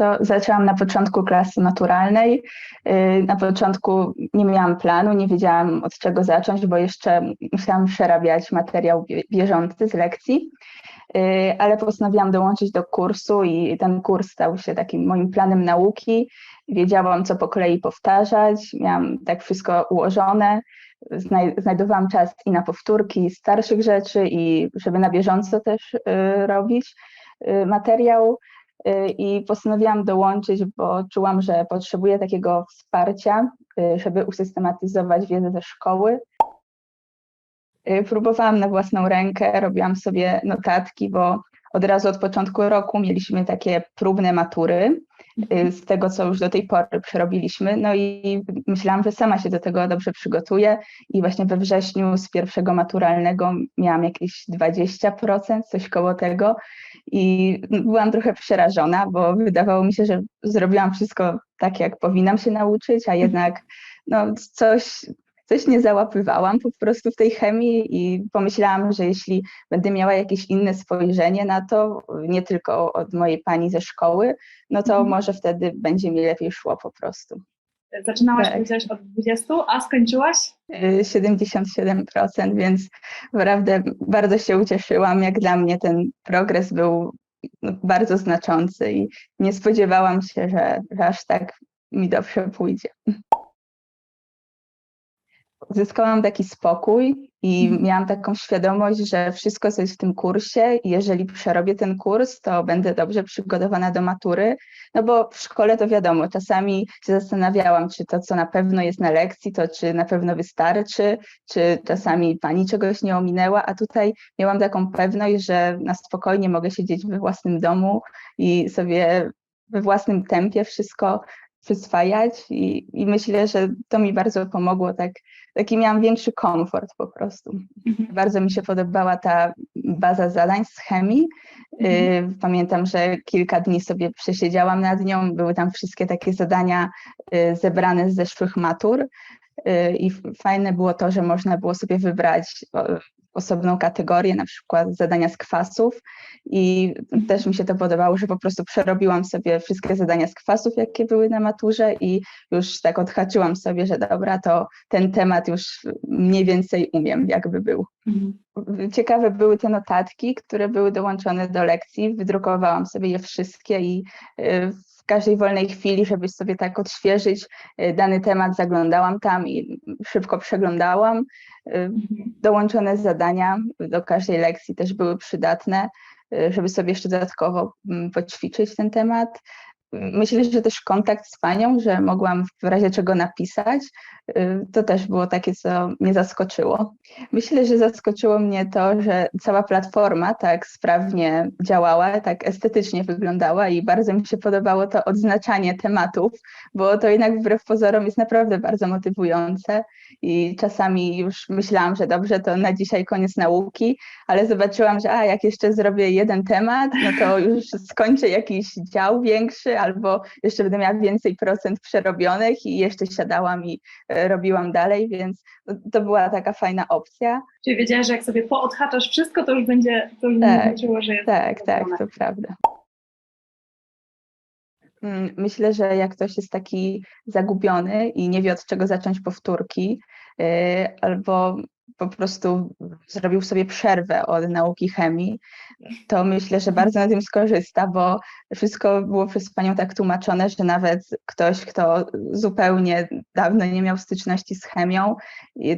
To zaczęłam na początku klasy maturalnej. Y, na początku nie miałam planu, nie wiedziałam od czego zacząć, bo jeszcze musiałam przerabiać materiał bieżący z lekcji, y, ale postanowiłam dołączyć do kursu i ten kurs stał się takim moim planem nauki. Wiedziałam, co po kolei powtarzać, miałam tak wszystko ułożone. Znajdowałam czas i na powtórki starszych rzeczy, i żeby na bieżąco też y, robić materiał. Y, i postanowiłam dołączyć, bo czułam, że potrzebuję takiego wsparcia, y, żeby usystematyzować wiedzę ze szkoły. Y, próbowałam na własną rękę, robiłam sobie notatki, bo od razu od początku roku mieliśmy takie próbne matury z tego, co już do tej pory przerobiliśmy. No i myślałam, że sama się do tego dobrze przygotuję. I właśnie we wrześniu z pierwszego maturalnego miałam jakieś 20%, coś koło tego. I byłam trochę przerażona, bo wydawało mi się, że zrobiłam wszystko tak, jak powinnam się nauczyć, a jednak no, coś, coś nie załapywałam po prostu w tej chemii i pomyślałam, że jeśli będę miała jakieś inne spojrzenie na to, nie tylko od mojej pani ze szkoły, no to mhm. może wtedy będzie mi lepiej szło po prostu. Zaczynałaś, tak. powiedziałaś od 20, a skończyłaś? 77%, y, więc naprawdę bardzo się ucieszyłam. Jak dla mnie ten progres był no, bardzo znaczący i nie spodziewałam się, że, że aż tak mi dobrze pójdzie zyskałam taki spokój i mhm. miałam taką świadomość, że wszystko, co jest w tym kursie, jeżeli przerobię ten kurs, to będę dobrze przygotowana do matury. No bo w szkole to wiadomo, czasami się zastanawiałam, czy to, co na pewno jest na lekcji, to czy na pewno wystarczy, czy czasami pani czegoś nie ominęła, a tutaj miałam taką pewność, że na spokojnie mogę siedzieć we własnym domu i sobie we własnym tempie wszystko przyswajać i, i myślę, że to mi bardzo pomogło, tak, taki miałam większy komfort po prostu. Mhm. Bardzo mi się podobała ta baza zadań z chemii. Mhm. Y, pamiętam, że kilka dni sobie przesiedziałam nad nią, były tam wszystkie takie zadania y, zebrane z zeszłych matur y, i fajne było to, że można było sobie wybrać osobną kategorię, na przykład zadania z kwasów i też mi się to podobało, że po prostu przerobiłam sobie wszystkie zadania z kwasów, jakie były na maturze i już tak odhaczyłam sobie, że dobra, to ten temat już mniej więcej umiem, jakby był. Mhm. Ciekawe były te notatki, które były dołączone do lekcji. Wydrukowałam sobie je wszystkie i y, każdej wolnej chwili, żeby sobie tak odświeżyć y, dany temat, zaglądałam tam i szybko przeglądałam. Y, dołączone zadania do każdej lekcji też były przydatne, y, żeby sobie jeszcze dodatkowo mm, poćwiczyć ten temat. Myślę, że też kontakt z panią, że mogłam w razie czego napisać, y, to też było takie, co mnie zaskoczyło. Myślę, że zaskoczyło mnie to, że cała platforma tak sprawnie działała, tak estetycznie wyglądała i bardzo mi się podobało to odznaczanie tematów, bo to jednak wbrew pozorom jest naprawdę bardzo motywujące i czasami już myślałam, że dobrze, to na dzisiaj koniec nauki, ale zobaczyłam, że a, jak jeszcze zrobię jeden temat, no to już skończę jakiś dział większy, albo jeszcze będę miała więcej procent przerobionych i jeszcze siadałam i e, robiłam dalej, więc to była taka fajna opcja. Czyli wiedziałaś, że jak sobie poodhaczasz wszystko, to już będzie, to już tak, że jest Tak, tak, to prawda. Mm, myślę, że jak ktoś jest taki zagubiony i nie wie od czego zacząć powtórki, e, albo po prostu zrobił sobie przerwę od nauki chemii, to myślę, że bardzo na tym skorzysta, bo wszystko było przez Panią tak tłumaczone, że nawet ktoś, kto zupełnie dawno nie miał styczności z chemią,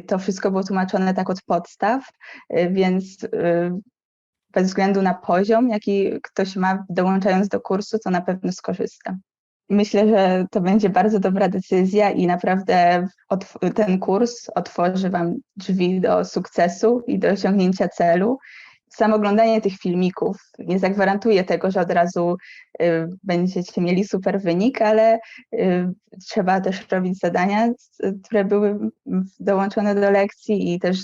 to wszystko było tłumaczone tak od podstaw, więc y, bez względu na poziom, jaki ktoś ma dołączając do kursu, to na pewno skorzysta. Myślę, że to będzie bardzo dobra decyzja i naprawdę ten kurs otworzy Wam drzwi do sukcesu i do osiągnięcia celu. Samo oglądanie tych filmików nie zagwarantuje tego, że od razu y, będziecie mieli super wynik, ale y, trzeba też robić zadania, które były dołączone do lekcji i też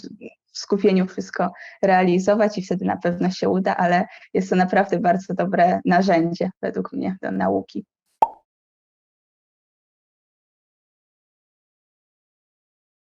w skupieniu wszystko realizować i wtedy na pewno się uda, ale jest to naprawdę bardzo dobre narzędzie według mnie do nauki.